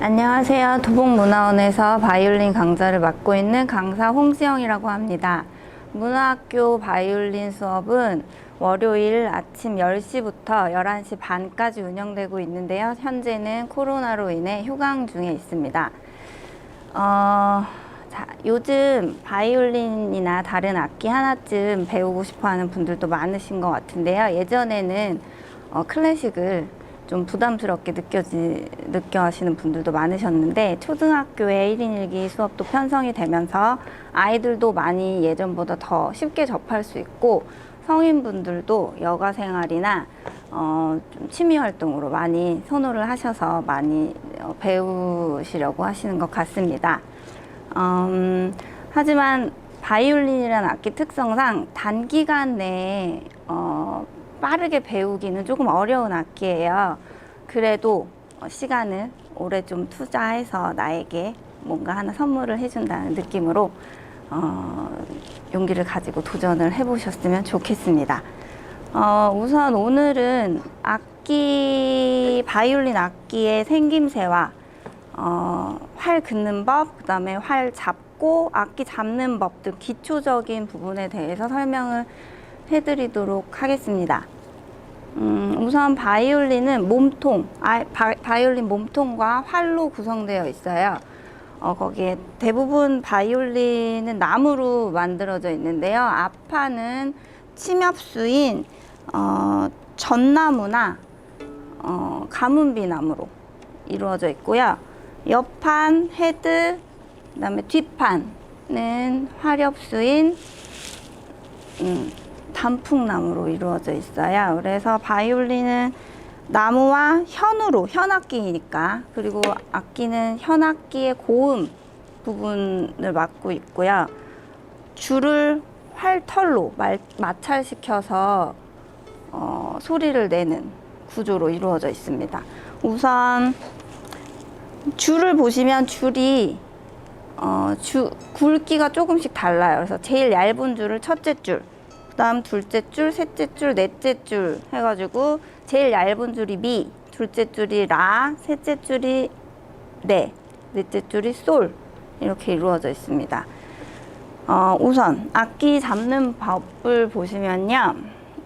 안녕하세요. 도봉문화원에서 바이올린 강좌를 맡고 있는 강사 홍지영이라고 합니다. 문화학교 바이올린 수업은 월요일 아침 10시부터 11시 반까지 운영되고 있는데요. 현재는 코로나로 인해 휴강 중에 있습니다. 어, 자, 요즘 바이올린이나 다른 악기 하나쯤 배우고 싶어 하는 분들도 많으신 것 같은데요. 예전에는 어, 클래식을 좀 부담스럽게 느껴지, 느껴 하시는 분들도 많으셨는데, 초등학교에 1인 1기 수업도 편성이 되면서 아이들도 많이 예전보다 더 쉽게 접할 수 있고, 성인분들도 여가 생활이나 어, 좀 취미 활동으로 많이 선호를 하셔서 많이 어, 배우시려고 하시는 것 같습니다. 음, 하지만 바이올린이라는 악기 특성상 단기간 내에 어, 빠르게 배우기는 조금 어려운 악기예요. 그래도 어, 시간을 오래 좀 투자해서 나에게 뭔가 하나 선물을 해준다는 느낌으로 어, 용기를 가지고 도전을 해보셨으면 좋겠습니다. 어, 우선 오늘은 악기, 바이올린 악기의 생김새와 어, 활 긋는 법, 그 다음에 활 잡고 악기 잡는 법 등 기초적인 부분에 대해서 설명을 해드리도록 하겠습니다. 음, 우선 바이올린은 몸통, 아, 바, 바이올린 몸통과 활로 구성되어 있어요. 어, 거기에 대부분 바이올린은 나무로 만들어져 있는데요. 앞판은 침엽수인 어, 전나무나 어, 가문비 나무로 이루어져 있고요. 옆판 헤드, 그다음에 뒷판은 화렵수인 음, 단풍나무로 이루어져 있어요. 그래서 바이올린은 나무와 현으로 현악기이니까 그리고 악기는 현악기의 고음 부분을 맡고 있고요. 줄을 활털로 말, 마찰시켜서 어, 소리를 내는 구조로 이루어져 있습니다. 우선 줄을 보시면 줄이 어, 주, 굵기가 조금씩 달라요. 그래서 제일 얇은 줄을 첫째 줄, 그 다음 둘째 줄, 셋째 줄, 넷째 줄 해가지고 제일 얇은 줄이 미, 둘째 줄이 라, 셋째 줄이 레, 넷째 줄이 솔 이렇게 이루어져 있습니다. 어, 우선 악기 잡는 법을 보시면요,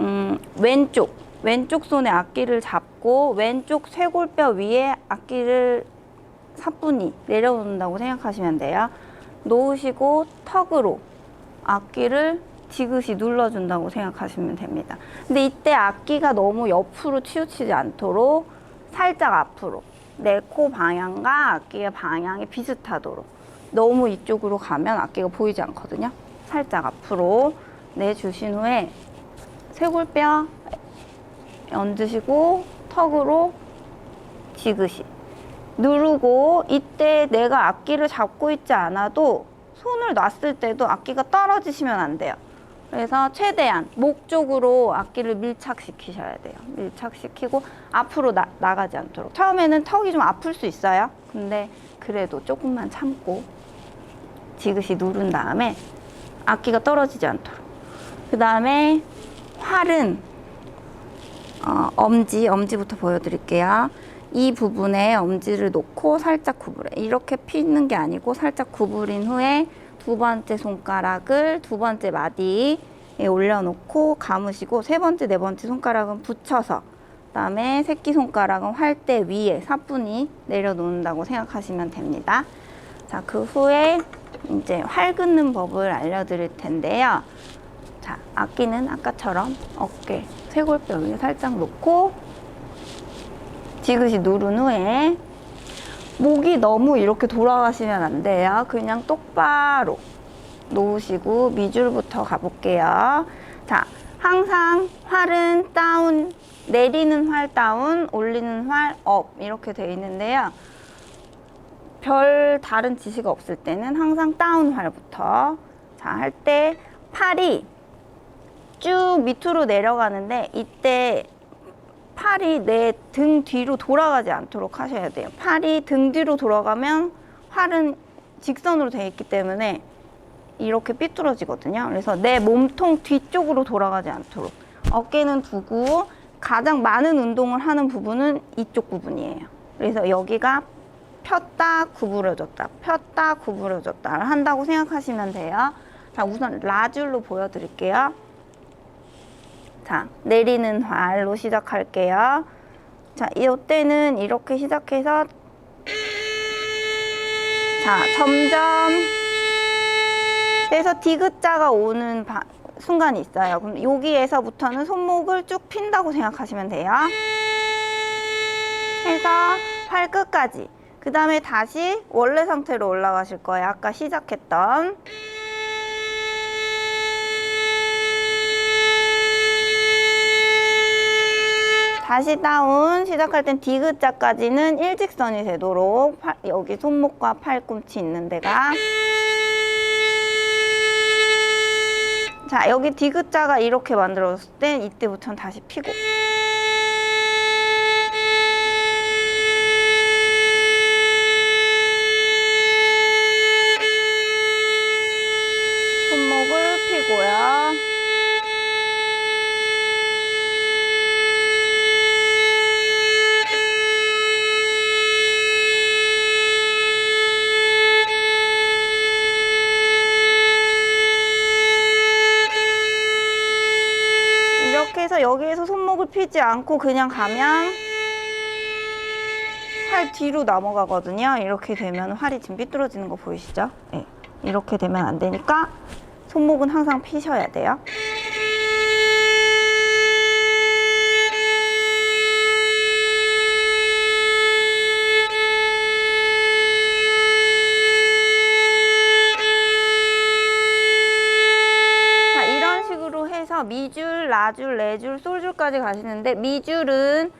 음, 왼쪽 왼쪽 손에 악기를 잡고 왼쪽 쇄골뼈 위에 악기를 사뿐히 내려놓는다고 생각하시면 돼요. 놓으시고 턱으로 악기를 지그시 눌러준다고 생각하시면 됩니다. 근데 이때 악기가 너무 옆으로 치우치지 않도록 살짝 앞으로 내 코 방향과 악기의 방향이 비슷하도록 너무 이쪽으로 가면 악기가 보이지 않거든요. 살짝 앞으로 내주신 후에 쇄골뼈 얹으시고 턱으로 지그시 누르고 이때 내가 악기를 잡고 있지 않아도 손을 놨을 때도 악기가 떨어지시면 안 돼요. 그래서 최대한 목 쪽으로 악기를 밀착시키셔야 돼요. 밀착시키고 앞으로 나, 나가지 않도록. 처음에는 턱이 좀 아플 수 있어요. 근데 그래도 조금만 참고 지그시 누른 다음에 악기가 떨어지지 않도록. 그 다음에 활은 어, 엄지, 엄지부터 보여드릴게요. 이 부분에 엄지를 놓고 살짝 구부려. 이렇게 피는 게 아니고 살짝 구부린 후에 두 번째 손가락을 두 번째 마디에 올려놓고 감으시고 세 번째, 네 번째 손가락은 붙여서 그다음에 새끼 손가락은 활대 위에 사뿐히 내려놓는다고 생각하시면 됩니다. 자, 그 후에 이제 활 긋는 법을 알려드릴 텐데요. 자, 악기는 아까처럼 어깨, 쇄골뼈 위에 살짝 놓고 지그시 누른 후에 목이 너무 이렇게 돌아가시면 안 돼요. 그냥 똑바로 놓으시고 미줄부터 가볼게요. 자, 항상 활은 다운, 내리는 활 다운, 올리는 활 업 이렇게 돼 있는데요. 별 다른 지시가 없을 때는 항상 다운 활부터 자, 할 때 팔이 쭉 밑으로 내려가는데 이때 팔이 내 등 뒤로 돌아가지 않도록 하셔야 돼요. 팔이 등 뒤로 돌아가면 활은 직선으로 되어 있기 때문에 이렇게 삐뚤어지거든요. 그래서 내 몸통 뒤쪽으로 돌아가지 않도록 어깨는 두고 가장 많은 운동을 하는 부분은 이쪽 부분이에요. 그래서 여기가 폈다 구부려졌다 폈다 구부려졌다를 한다고 생각하시면 돼요. 자 우선 라줄로 보여드릴게요. 자 내리는 활로 시작할게요. 자 이때는 이렇게 시작해서 자 점점 그래서 디귿자가 오는 바- 순간이 있어요. 그럼 여기에서부터는 손목을 쭉 핀다고 생각하시면 돼요. 해서 팔 끝까지. 그 다음에 다시 원래 상태로 올라가실 거예요. 아까 시작했던. 다시 다운 시작할 땐 디귿자까지는 일직선이 되도록 팔- 여기 손목과 팔꿈치 있는 데가. 자 여기 디귿자가 이렇게 만들어졌을 땐 이때부터는 다시 피고 피지 않고 그냥 가면 팔 뒤로 넘어가거든요. 이렇게 되면 활이 지금 삐뚤어지는 거 보이시죠? 네. 이렇게 되면 안 되니까 손목은 항상 피셔야 돼요. 미줄, 라줄, 레줄, 솔줄까지 가시는데 미줄은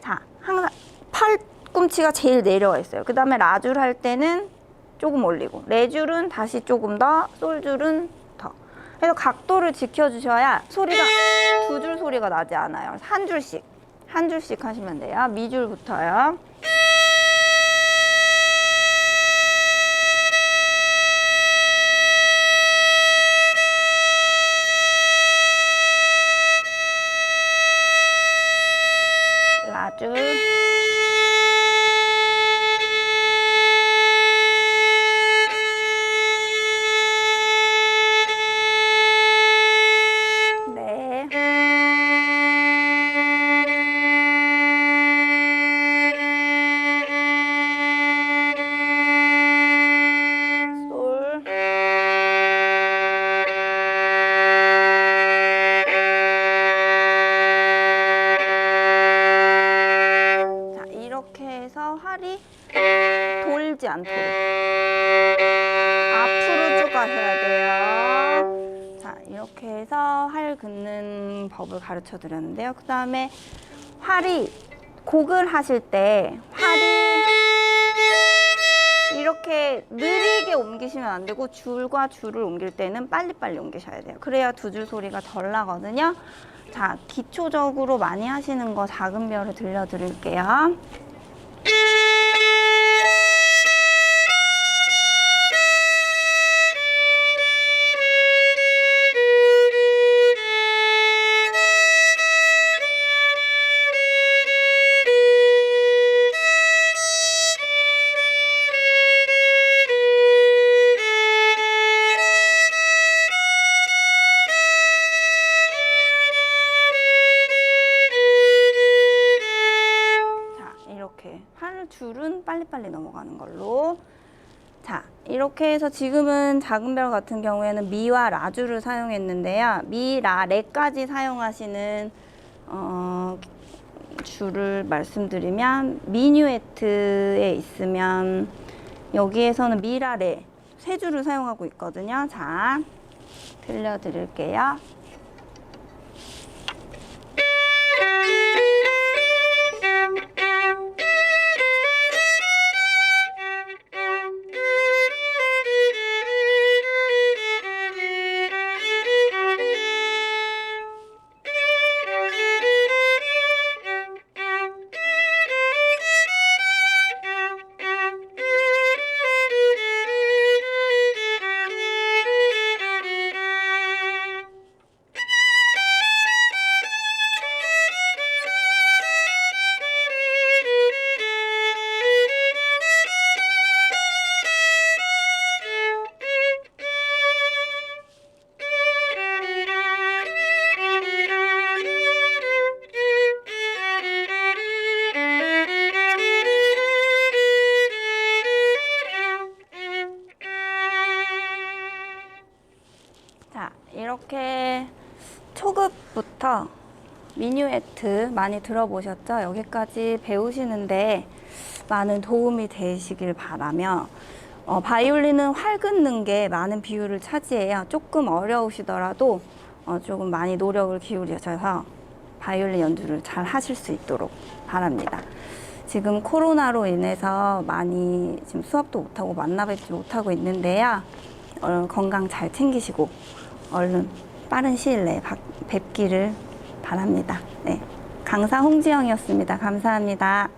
자, 항상 팔꿈치가 제일 내려와 있어요. 그 다음에 라줄 할 때는 조금 올리고 레줄은 다시 조금 더, 솔줄은 더. 그래서 각도를 지켜주셔야 소리가 두 줄 소리가 나지 않아요. 한 줄씩, 한 줄씩 하시면 돼요. 미줄부터요. 활이 돌지 않도록 앞으로 쭉 가셔야 돼요. 자, 이렇게 해서 활 긋는 법을 가르쳐 드렸는데요. 그 다음에 활이 곡을 하실 때 활이 이렇게 느리게 옮기시면 안 되고 줄과 줄을 옮길 때는 빨리빨리 옮기셔야 돼요. 그래야 두 줄 소리가 덜 나거든요. 자, 기초적으로 많이 하시는 거 작은 별을 들려드릴게요. 이렇게 한 줄은 빨리빨리 넘어가는 걸로. 자, 이렇게 해서 지금은 작은 별 같은 경우에는 미와 라주를 사용했는데요. 미, 라, 레까지 사용하시는 어, 줄을 말씀드리면 미뉴에트에 있으면 여기에서는 미라, 레 세 줄을 사용하고 있거든요. 자, 들려드릴게요. 이렇게 초급부터 미뉴에트 많이 들어보셨죠? 여기까지 배우시는데 많은 도움이 되시길 바라며 어, 바이올린은 활 긋는 게 많은 비율을 차지해요. 조금 어려우시더라도 어, 조금 많이 노력을 기울이셔서 바이올린 연주를 잘 하실 수 있도록 바랍니다. 지금 코로나로 인해서 많이 지금 수업도 못하고 만나 뵙지 못하고 있는데요. 어, 건강 잘 챙기시고 얼른 빠른 시일 내에 박- 뵙기를 바랍니다. 네. 강사 홍지영이었습니다. 감사합니다.